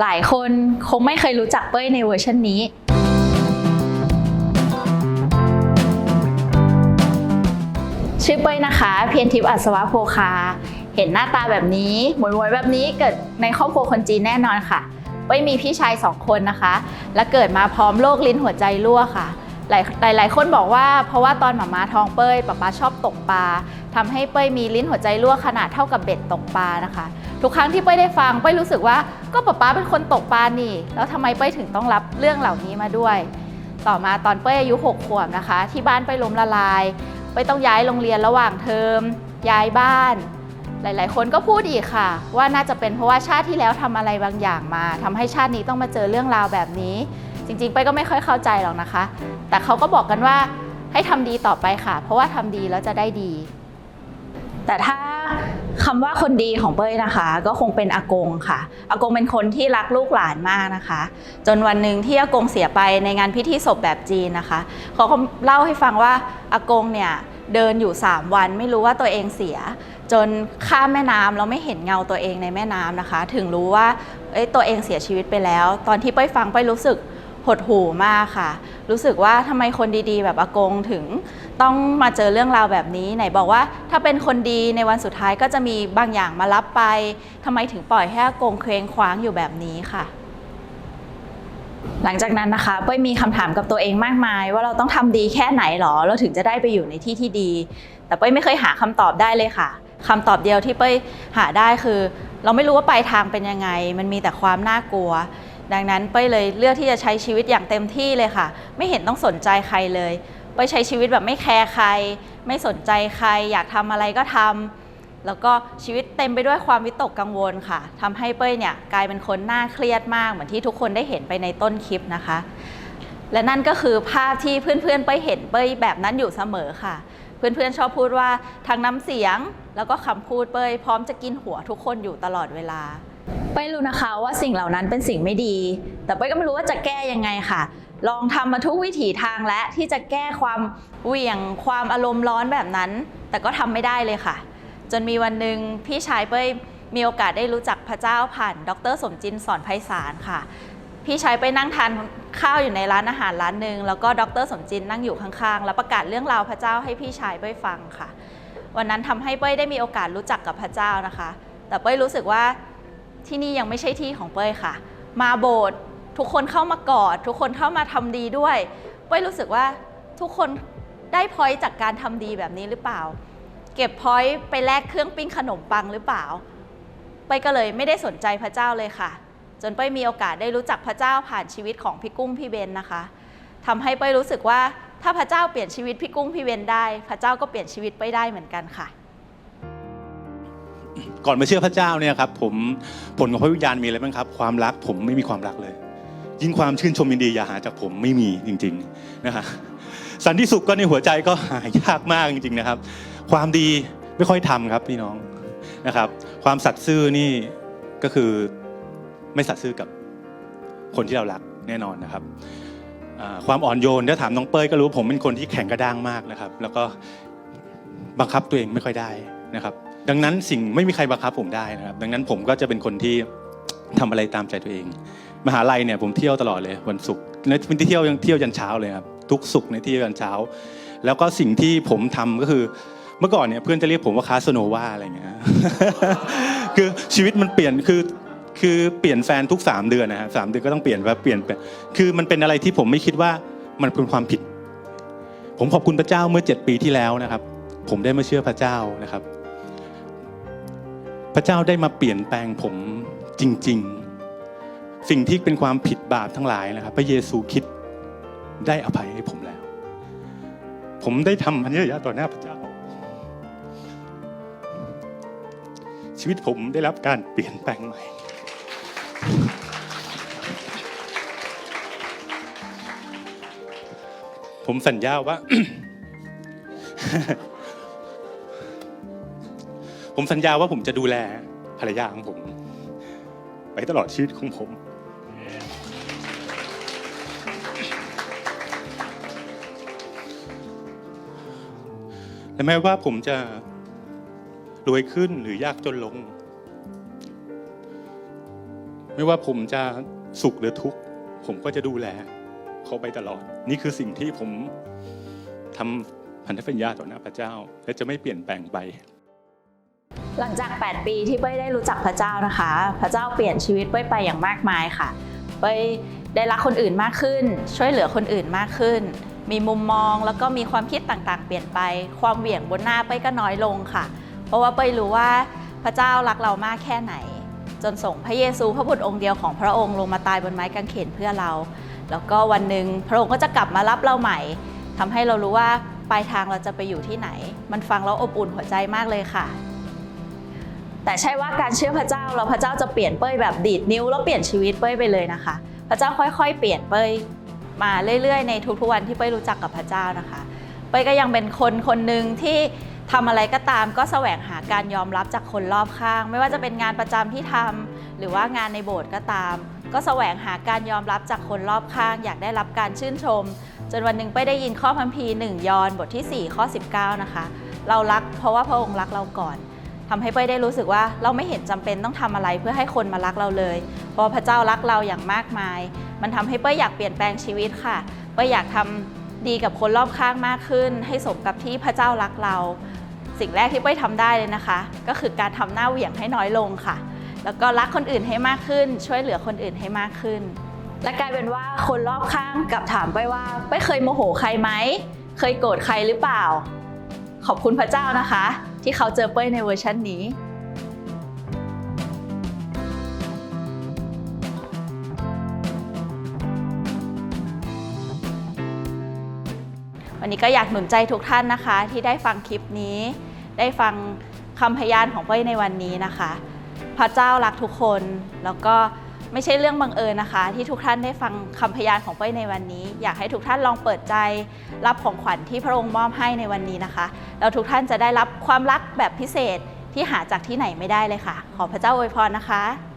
หลายคนคงไม่เคยรู้จักเป้ยในเวอร์ชันนี้ ชื่อเป้ยนะคะ เพียรทิพย์อัศวะโพคา เห็นหน้าตาแบบนี้หมวยๆแบบนี้เกิดในครอบครัวคนจีนแน่นอนค่ะ เป้ยมีพี่ชายสองคนนะคะ และเกิดมาพร้อมโรคลิ้นหัวใจรั่วค่ะหลายหลายคนบอกว่าเพราะว่าตอนหมามาท้องเป้ยป๊าป๊าชอบตกปลาทำให้เป้ยมีลิ้นหัวใจรั่วขนาดเท่ากับเบ็ดตกปลานะคะ ทุกครั้งที่เป้ยได้ฟังเป้ยรู้สึกว่าก็ป๊าป๊าเป็นคนตกปลานี่ แล้วทำไมเป้ยถึงต้องรับเรื่องเหล่านี้มาด้วย ต่อมาตอนเป้ยอายุ6ขวบนะคะ ที่บ้านเป้ยล้มละลายเป้ยต้องย้ายโรงเรียนระหว่างเทอมย้ายบ้าน หลาย ๆ คนก็พูดอีกค่ะ ว่าน่าจะเป็นเพราะว่าชาติที่แล้วทำอะไรบางอย่างมาทำให้ชาตินี้ต้องมาเจอเรื่องราวแบบนี้ จริง ๆ เป้ยก็ไม่ค่อยเข้าใจหรอกนะคะ แต่เขาก็บอกกันว่าให้ทำดีต่อไปค่ะ เพราะว่าทำดีแล้วจะได้ดี แต่ถ้า คำว่าคนดีของเป้ยนะคะ ก็คงเป็นอากงค่ะอากงเป็นคนที่รักลูกหลานมากนะคะ จนวันหนึ่งที่อากงเสียไปในงานพิธีศพแบบจีนนะคะเขาก็เล่าให้ฟังว่าอากงเนี่ยเดินอยู่ 3 วันไม่รู้ว่าตัวเองเสีย จนข้ามแม่น้ำแล้วไม่เห็นเงาตัวเองในแม่น้ำนะคะ ถึงรู้ว่าเอ้ยตัวเองเสียชีวิตไปแล้ว ตอนที่เป้ยฟังเป้ยรู้สึก หดหู่มากค่ะ รู้สึกว่าทำไมคนดีๆ แบบอากงถึงต้องมาเจอเรื่องราวแบบนี้ไหนบอกว่า ถ้าเป็นคนดีในวันสุดท้ายก็จะมีบางอย่างมารับไปทำไมถึงปล่อยให้อากงเคว้งคว้างอยู่แบบนี้ค่ะหลังจากนั้นนะคะเป้ยมีคำถามกับตัวเองมากมาย ว่าเราต้องทำดีแค่ไหนหรอ เราถึงจะได้ไปอยู่ในที่ที่ดี แต่เป้ยไม่เคยหาคำตอบได้เลยค่ะคำตอบเดียวที่เป้ยหาได้คือ เราไม่รู้ว่าปลายทางเป็นยังไง มันมีแต่ความน่ากลัว ดังนั้นเป้ยเลยเลือกที่จะใช้ชีวิตอย่างเต็มที่เลยค่ะ ไม่เห็นต้องสนใจใครเลยไปใช้ชีวิตแบบไม่แคร์ใคร ไม่สนใจใคร อยากทำอะไรก็ทำแล้วก็ชีวิตเต็มไปด้วยความวิตกกังวลค่ะทำให้เป้ยเนี่ยกลายเป็นคนน่าเครียดมากเหมือนที่ทุกคนได้เห็นไปในต้นคลิปนะคะ และนั่นก็คือภาพที่เพื่อนๆเป้ยเห็นเป้ยแบบนั้นอยู่เสมอค่ะ เพื่อนๆชอบพูดว่าทางน้ำเสียง แล้วก็คำพูดเป้ยพร้อมจะกินหัวทุกคนอยู่ตลอดเวลา เป้ยรู้นะคะว่าสิ่งเหล่านั้นเป็นสิ่งไม่ดี แต่เป้ยก็ไม่รู้ว่าจะแก้ยังไงค่ะ ลองทำมาทุกวิถีทางและที่จะแก้ความเหวี่ยงความอารมณ์ร้อนแบบนั้น แต่ก็ทำไม่ได้เลยค่ะ จนมีวันหนึ่งพี่ชายเป้ยมีโอกาสได้รู้จักพระเจ้าผ่าน ดรสมจินสอนไพศาลค่ะ พี่ชายไปนั่งทานข้าวอยู่ในร้านอาหารร้านหนึ่งแล้วก็ดรสมจินนั่งอยู่ข้างๆ แล้วประกาศเรื่องราวพระเจ้าให้พี่ชายเป้ยฟังค่ะ วันนั้นทำให้เป้ยได้มีโอกาสรู้จักกับพระเจ้านะคะ แต่เป้ยรู้สึกว่า ที่นี่ยังไม่ใช่ที่ของเป้ยค่ะ มาโบสถ์ทุกคนเข้ามากอด ทุกคนเข้ามาทำดีด้วย เป้ยรู้สึกว่าทุกคนได้พอยต์จากการทำดีแบบนี้หรือเปล่า เก็บพอยต์ไปแลกเครื่องปิ้งขนมปังหรือเปล่า เป้ยก็เลยไม่ได้สนใจพระเจ้าเลยค่ะ จนเป้ยมีโอกาสได้รู้จักพระเจ้าผ่านชีวิตของพี่กุ้งพี่เบนนะคะทำให้เป้ยรู้สึกว่าถ้าพระเจ้าเปลี่ยนชีวิตพี่กุ้งพี่เบนได้ พระเจ้าก็เปลี่ยนชีวิตเป้ยได้เหมือนกันค่ะ ก่อนมาเชื่อพระเจ้าเนี่ยครับผมผลของพระวิญญาณมีอะไรบ้างครับ ความรักผมไม่มีความรักเลย ยิ่งความชื่นชมยินดีอย่าหาจากผมไม่มีจริงๆนะฮะสันติสุขก็ในหัวใจก็หายากมากจริงๆนะครับ ความดีไม่ค่อยทำครับพี่น้องนะครับ ความสัตย์ซื่อนี่ก็คือไม่สัตย์ซื่อกับคนที่เรารักแน่นอนนะครับความอ่อนโยนถ้าถามน้องเป้ยก็รู้ผมเป็นคนที่แข็งกระด้างมากนะครับ แล้วก็บังคับตัวเองไม่ค่อยได้นะครับ ดังนั้นสิ่งไม่มีใครบังคับผมได้นะครับ ดังนั้นผมก็จะเป็นคนที่ทำอะไรตามใจตัวเอง มหาลัยเนี่ยผมเที่ยวตลอดเลยวันศุกร์ในวันที่เที่ยวยังเที่ยวยันเช้าเลยครับทุกศุกร์ในเที่ยวยันเช้า แล้วก็สิ่งที่ผมทำก็คือเมื่อก่อนเนี่ยเพื่อนจะเรียกผมว่าคาสโนวาอะไรเงี้ยคือชีวิตมันเปลี่ยนคือคือเปลี่ยนแฟนทุก 3 เดือนนะฮะสามเดือนก็ต้องเปลี่ยนว่าเปลี่ยนไปคือมันเป็นอะไรที่ผมไม่คิดว่ามันเป็นความผิด ผมขอบคุณพระเจ้าเมื่อ 7 ปีที่แล้วนะครับ ผมได้มาเชื่อพระเจ้านะครับ พระเจ้าได้มาเปลี่ยนแปลงผมจริง ๆ สิ่งที่เป็นความผิดบาปทั้งหลายนะครับ พระเยซูคิดได้อภัยให้ผมแล้ว ผมได้ทำพันยะต่อหน้าพระเจ้า ชีวิตผมได้รับการเปลี่ยนแปลงใหม่ ผมสัญญาว่า ผมสัญญาว่าผมจะดูแลภรรยาของผม ไปตลอดชีวิตของผม และแม้ว่าผมจะรวยขึ้นหรือยากจนลง ไม่ว่าผมจะสุขหรือทุกข์ ผมก็จะดูแลเขาไปตลอด นี่คือสิ่งที่ผมทำพันธสัญญาต่อหน้าพระเจ้า และจะไม่เปลี่ยนแปลงไป หลังจาก 8 ปีที่เป้ยได้รู้จักพระเจ้านะคะ พระเจ้าเปลี่ยนชีวิตเป้ยไปอย่างมากมายค่ะ เป้ยได้รักคนอื่นมากขึ้น ช่วยเหลือคนอื่นมากขึ้น มีมุมมองแล้วก็มีความคิดต่างๆ เปลี่ยนไป ความเหวี่ยงบนหน้าเป้ยก็น้อยลงค่ะ เพราะว่าเป้ยรู้ว่าพระเจ้ารักเรามากแค่ไหน จนส่งพระเยซูพระบุตรองค์เดียวของพระองค์ลงมาตายบนไม้กางเขนเพื่อเรา แล้วก็วันหนึ่งพระองค์ก็จะกลับมารับเราใหม่ทำให้เรารู้ว่าปลายทางเราจะไปอยู่ที่ไหน มันฟังแล้วอบอุ่นหัวใจมากเลยค่ะ แต่ใช่ว่าการเชื่อพระเจ้าแล้วพระเจ้าจะเปลี่ยนเป้ยแบบดีดนิ้วแล้วเปลี่ยนชีวิตเป้ยไปเลยนะคะ พระเจ้าค่อยๆ เปลี่ยนเป้ยมาเรื่อยๆ ในทุกๆวันที่เป้ยรู้จักกับพระเจ้านะคะ เป้ยก็ยังเป็นคนคนหนึ่งที่ทำอะไรก็ตามก็แสวงหาการยอมรับจากคนรอบข้าง ไม่ว่าจะเป็นงานประจำที่ทำหรือว่างานในโบสถ์ก็ตาม ก็แสวงหาการยอมรับจากคนรอบข้าง อยากได้รับการชื่นชม จนวันหนึ่งเป้ยได้ยินข้อพัมพีหนึ่งยอนบทที่ 4 ข้อ 19 นะคะ เรารักเพราะว่าพระองค์รักเราก่อน ทำให้เป้ยได้รู้สึกว่าเราไม่เห็นจำเป็นต้องทำอะไรเพื่อให้คนมารักเราเลย เพราะพระเจ้ารักเราอย่างมากมาย มันทำให้เป้ยอยากเปลี่ยนแปลงชีวิตค่ะ เป้ยอยากทำดีกับคนรอบข้างมากขึ้น ให้สมกับที่พระเจ้ารักเรา สิ่งแรกที่เป้ยทำได้เลยนะคะ ก็คือการทำหน้าเหวี่ยงให้น้อยลงค่ะ แล้วก็รักคนอื่นให้มากขึ้น ช่วยเหลือคนอื่นให้มากขึ้น และกลายเป็นว่าคนรอบข้างกับถามเป้ยว่าเป้ยเคยโมโหใครไหม เคยโกรธใครหรือเปล่า ขอบคุณพระเจ้านะคะ ที่เขาเจอเป้ยในเวอร์ชันนี้ วันนี้ก็อยากหนุนใจทุกท่านนะคะ ที่ได้ฟังคลิปนี้ ได้ฟังคำพยานของเป้ยในวันนี้นะคะ พระเจ้ารักทุกคนแล้วก็ ไม่ใช่เรื่องบังเอิญนะคะ ที่ทุกท่านได้ฟังคำพยานของเป้ยในวันนี้ อยากให้ทุกท่านลองเปิดใจรับของขวัญที่พระองค์มอบให้ในวันนี้นะคะแล้วทุกท่านจะได้รับความรักแบบพิเศษที่หาจากที่ไหนไม่ได้เลยค่ะ ขอพระเจ้าอวยพรนะคะ